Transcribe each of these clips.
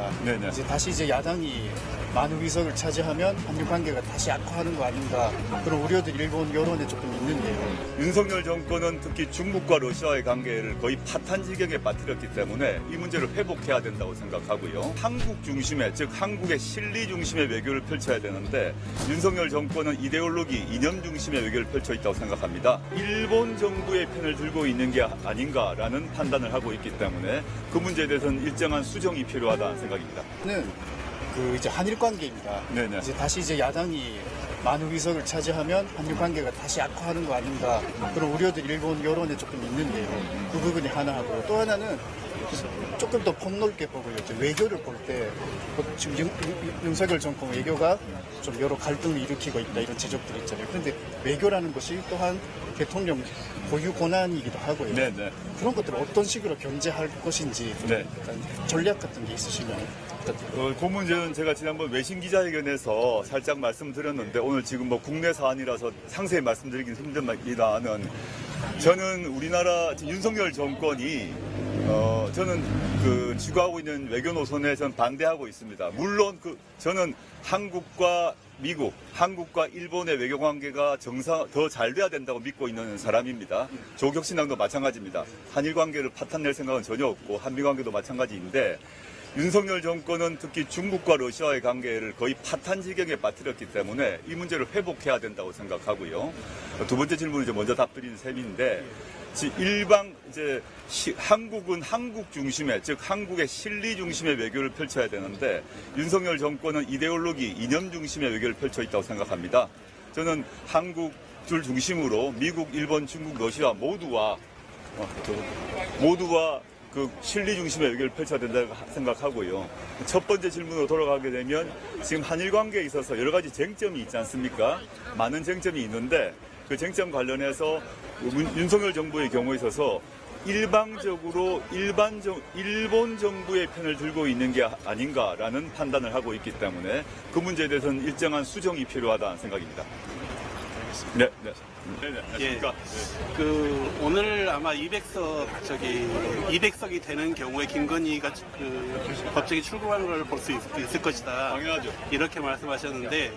관계입니다. 네네. 이제 다시 이제 야당이 많은 의석을 차지하면 한일 관계가 다시 악화하는 거 아닌가 그런 우려들이 일본 여론에 조금 있는데요. 윤석열 정권은 특히 중국과 러시아의 관계를 거의 파탄 지경에 빠뜨렸기 때문에 이 문제를 회복해야 된다고 생각하고요. 한국 중심의 즉 한국의 실리 중심의 외교를 펼쳐야 되는데 윤석열 정권은 이데올로기 이념 중심의 외교를 펼쳐 있다고 생각합니다. 일본 정부의 편을 들고 있는 게 아닌가라는 판단을 하고 있기 때문에 그 문제에 대해서는 일정한 수정이 필요하다는 생각입니다. 는그 이제 한일 관계입니다. 네네. 이제 다시 이제 야당이 많은 의석을 차지하면 한일 관계가 다시 악화하는 거 아닌가 그런 우려들이 일본 여론에 조금 있는데요. 그 부분이 하나 하고요. 또 하나는 조금 더 폭넓게 보고요. 외교를 볼 때 지금 윤, 윤- 윤석열 정권 외교가 좀 여러 갈등을 일으키고 있다 이런 지적들이 있잖아요. 그런데 외교라는 것이 또한 대통령 고유 권한이기도 하고요. 네네. 그런 것들을 어떤 식으로 견제할 것인지 네. 전략 같은 게 있으시면. 어, 그 문제는 제가 지난번 외신 기자회견에서 살짝 말씀드렸는데 오늘 지금 뭐 국내 사안이라서 상세히 말씀드리긴 힘듭니다는 저는 우리나라 윤석열 정권이 어, 저는 그 추구하고 있는 외교 노선에 전 반대하고 있습니다. 물론 그 저는 한국과 미국, 한국과 일본의 외교 관계가 정상 더 잘 돼야 된다고 믿고 있는 사람입니다. 조국혁신당도 마찬가지입니다. 한일 관계를 파탄낼 생각은 전혀 없고 한미 관계도 마찬가지인데 윤석열 정권은 특히 중국과 러시아의 관계를 거의 파탄 지경에 빠뜨렸기 때문에 이 문제를 회복해야 된다고 생각하고요. 두 번째 질문 이제 먼저 답드린 셈인데 지- 일방 이제 시- 한국은 한국 중심의 즉 한국의 실리 중심의 외교를 펼쳐야 되는데 윤석열 정권은 이데올로기 이념 중심의 외교를 펼쳐 있다고 생각합니다. 저는 한국 줄 중심으로 미국, 일본, 중국, 러시아 모두와 어, 저- 모두와 그 실리 중심의 외교를 펼쳐야 된다고 하- 생각하고요. 첫 번째 질문으로 돌아가게 되면 지금 한일 관계에 있어서 여러 가지 쟁점이 있지 않습니까? 많은 쟁점이 있는데 그 쟁점 관련해서 문- 윤석열 정부의 경우에 있어서 일방적으로 일반 정, 일본 정부의 편을 들고 있는 게 아닌가라는 판단을 하고 있기 때문에 그 문제에 대해서는 일정한 수정이 필요하다는 생각입니다. 네, 네. 네, 네. 안녕하십니까? 네. 그 오늘 아마 200석 저기 200석이 되는 경우에 김건희가 그 법정에 출국하는 걸 볼 수 있을 것이다. 당연하죠. 이렇게 말씀하셨는데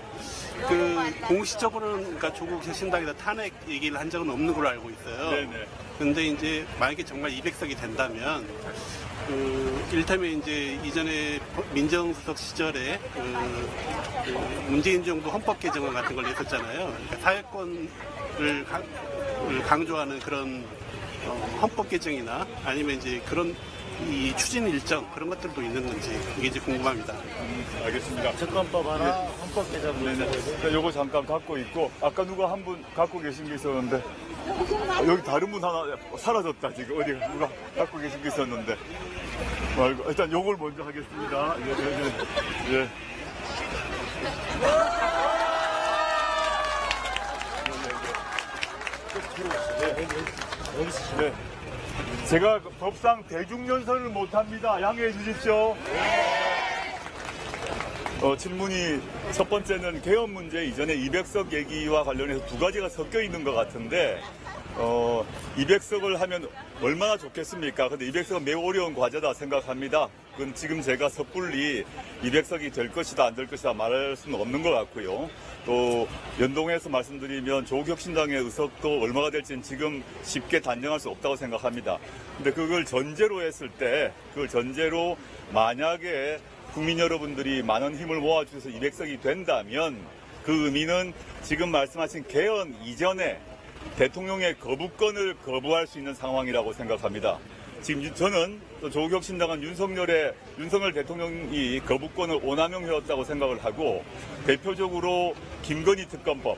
그 공식적으로는 그러니까 조국 혁신당에다 탄핵 얘기를 한 적은 없는 걸로 알고 있어요. 네네. 근데 이제 만약에 정말 200석이 된다면 그 일테면 이제 이전에 민정수석 시절에 그, 그 문재인 정부 헌법 개정안 같은 걸 냈었잖아요. 그러니까 사회권을 가- 을 강조하는 그런 어, 헌법 개정이나 아니면 이제 그런 이 추진 일정 그런 것들도 있는 건지 이게 이제 궁금합니다. 알겠습니다. 특검법 하나, 헌법 개정 네네. 네, 요거 잠깐 갖고 있고 아까 누가 한 분 갖고 계신 게 있었는데 아, 여기 다른 분 하나 사라졌다 지금 어디 누가 갖고 계신 게 있었는데 말고 일단 요걸 먼저 하겠습니다. 예, 예, 예. 예. 네. 제가 그 법상 대중연설을 못합니다. 양해해 주십시오. 어, 질문이 첫 번째는 개헌 문제 이전에 200석 얘기와 관련해서 두 가지가 섞여 있는 것 같은데 어, 200석을 하면 얼마나 좋겠습니까? 근데 200석은 매우 어려운 과제다 생각합니다. 그건 지금 제가 섣불리 200석이 될 것이다 안 될 것이다 말할 수는 없는 것 같고요. 또 연동해서 말씀드리면 조국혁신당의 의석도 얼마가 될지는 지금 쉽게 단정할 수 없다고 생각합니다. 근데 그걸 전제로 했을 때 그걸 전제로 만약에 국민 여러분들이 많은 힘을 모아주셔서 200석이 된다면 그 의미는 지금 말씀하신 개헌 이전에 대통령의 거부권을 거부할 수 있는 상황이라고 생각합니다. 지금 유- 저는 또 조국혁신당은 윤석열의 윤석열 대통령이 거부권을 오남용해왔다고 생각을 하고 대표적으로 김건희 특검법,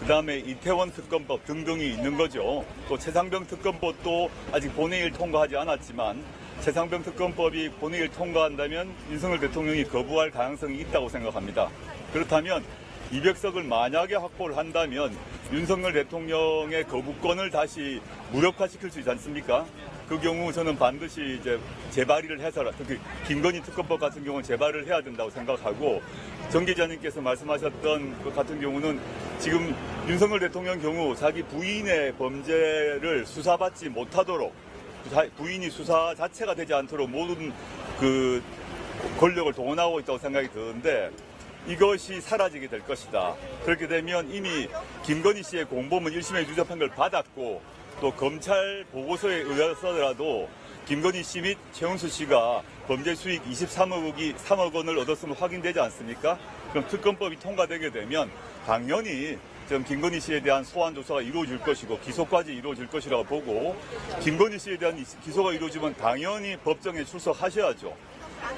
그 다음에 이태원 특검법 등등이 있는 거죠. 또 최상병 특검법도 아직 본회의를 통과하지 않았지만 최상병 특검법이 본회의를 통과한다면 윤석열 대통령이 거부할 가능성이 있다고 생각합니다. 그렇다면 200석을 만약에 확보를 한다면 윤석열 대통령의 거부권을 다시 무력화시킬 수 있지 않습니까? 그 경우 저는 반드시 이제 재발의를 해서 특히 김건희 특검법 같은 경우는 재발을 해야 된다고 생각하고 정 기자님께서 말씀하셨던 것 같은 경우는 지금 윤석열 대통령 경우 자기 부인의 범죄를 수사받지 못하도록 자- 부인이 수사 자체가 되지 않도록 모든 그 권력을 동원하고 있다고 생각이 드는데 이것이 사라지게 될 것이다. 그렇게 되면 이미 김건희 씨의 공범은 1심의 유죄 판결을 받았고 또 검찰 보고서에 의해서라도 김건희 씨 및 최은수 씨가 범죄 수익 23억이 3억 원을 얻었음을 확인되지 않습니까? 그럼 특검법이 통과되게 되면 당연히 지금 김건희 씨에 대한 소환 조사가 이루어질 것이고 기소까지 이루어질 것이라고 보고 김건희 씨에 대한 이- 기소가 이루어지면 당연히 법정에 출석하셔야죠.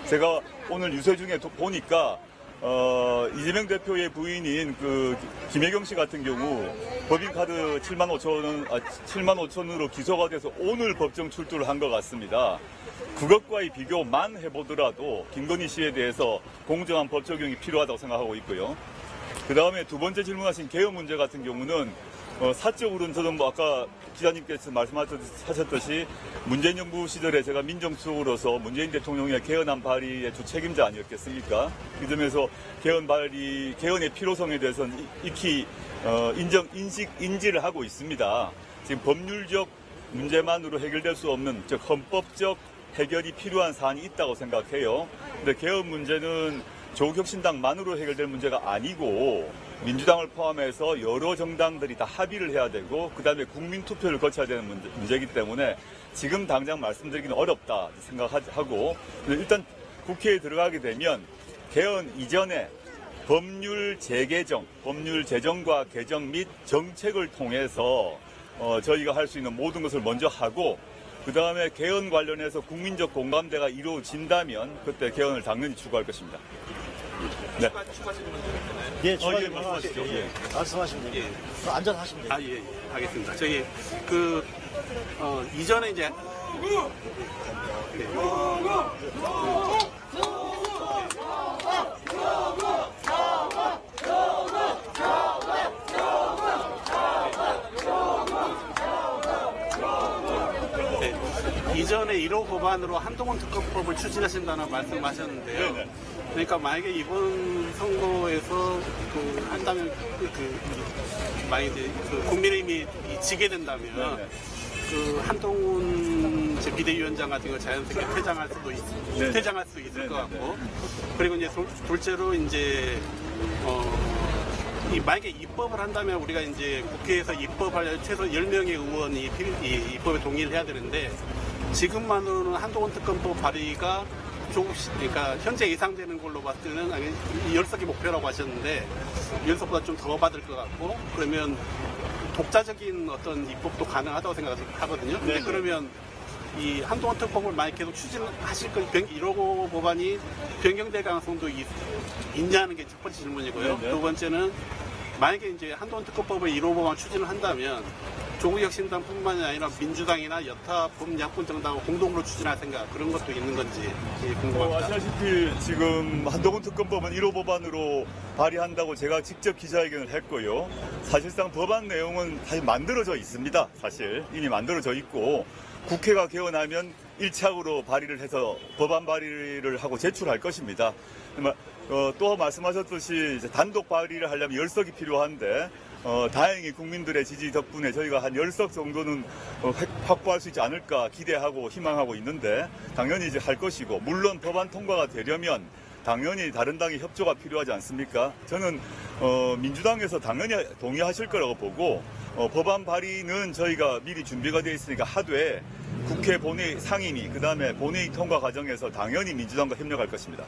제가 오늘 유세 중에 도- 보니까 어, 이재명 대표의 부인인 그 김혜경 씨 같은 경우 법인카드 7만 5천 원, 아, 7만 5천 원으로 기소가 돼서 오늘 법정 출두를 한 것 같습니다. 그것과의 비교만 해보더라도 김건희 씨에 대해서 공정한 법 적용이 필요하다고 생각하고 있고요. 그 다음에 두 번째 질문하신 개혁 문제 같은 경우는 어, 사적으로는 저는 뭐 아까 기자님께서 말씀하셨듯이 문재인 정부 시절에 제가 민정수석으로서 문재인 대통령의 개헌안 발의의 주 책임자 아니었겠습니까? 이 점에서 개헌 발의, 개헌의 필요성에 대해서는 이- 익히 어, 인정, 인식, 인지를 하고 있습니다. 지금 법률적 문제만으로 해결될 수 없는 즉 헌법적 해결이 필요한 사안이 있다고 생각해요. 근데 개헌 문제는 조국혁신당만으로 해결될 문제가 아니고 민주당을 포함해서 여러 정당들이 다 합의를 해야 되고 그다음에 국민 투표를 거쳐야 되는 문제, 문제이기 때문에 지금 당장 말씀드리기는 어렵다 생각하고 일단 국회에 들어가게 되면 개헌 이전에 법률 재개정, 법률 제정과 개정 및 정책을 통해서 어, 저희가 할 수 있는 모든 것을 먼저 하고 그 다음에 개헌 관련해서 국민적 공감대가 이루어진다면 그때 개헌을 당연히 추구할 것입니다. 네. 예, 어, 추가 예, 말씀하시죠. 하시죠. 예. 말씀하시면 돼요. 앉아하시면 돼요. 아, 예, 예. 알겠습니다. 저기, 그, 어, 이전에 이제. 네. 네. 이전에 1호 법안으로 한동훈 특검법을 추진하신다는 말씀하셨는데요. 네네. 그러니까 만약에 이번 선거에서 그 한다면 그, 그 만약에 그 국민의힘이 이 지게 된다면 네네. 그 한동훈 제 비대위원장 같은 거 자연스럽게 퇴장할 수도 있. 퇴장할 수 있을 것. 같고 그리고 이제 둘, 둘째로 이제 어. 이 만약에 입법을 한다면 우리가 이제 국회에서 입법할 최소 10명의 의원이 필- 이 입법에 동의를 해야 되는데 지금만으로는 한동훈 특검법 발의가 조금씩 그러니까 현재 예상되는 걸로 봤을 때는 아니, 이 열석이 목표라고 하셨는데 열석보다 좀 더 받을 것 같고 그러면 독자적인 어떤 입법도 가능하다고 생각하거든요. 근데 네네. 그러면 이 한동훈 특법을 만약 계속 추진하실 건 1호 법안이 변경될 가능성도 있, 있냐는 게 첫 번째 질문이고요. 네네. 두 번째는 만약에 이제 한동훈 특검법을 1호 법안 추진을 한다면 조국혁신당뿐만이 아니라 민주당이나 여타 범야권 정당을 공동으로 추진할 생각 그런 것도 있는 건지 예, 어, 궁금합니다. 아시다시피 지금 한동훈 특검법은 1호 법안으로 발의한다고 제가 직접 기자회견을 했고요. 사실상 법안 내용은 사실 만들어져 있습니다. 사실 이미 만들어져 있고 국회가 개헌하면 1차으로 발의를 해서 법안 발의를 하고 제출할 것입니다. 어, 또 말씀하셨듯이 단독 발의를 하려면 열석이 필요한데 어, 다행히 국민들의 지지 덕분에 저희가 한 열 석 정도는 어, 획- 확보할 수 있지 않을까 기대하고 희망하고 있는데 당연히 이제 할 것이고 물론 법안 통과가 되려면 당연히 다른 당의 협조가 필요하지 않습니까? 저는 어, 민주당에서 당연히 동의하실 거라고 보고 어, 법안 발의는 저희가 미리 준비가 되어 있으니까 하되 국회 본회의 상임위 그다음에 본회의 통과 과정에서 당연히 민주당과 협력할 것입니다.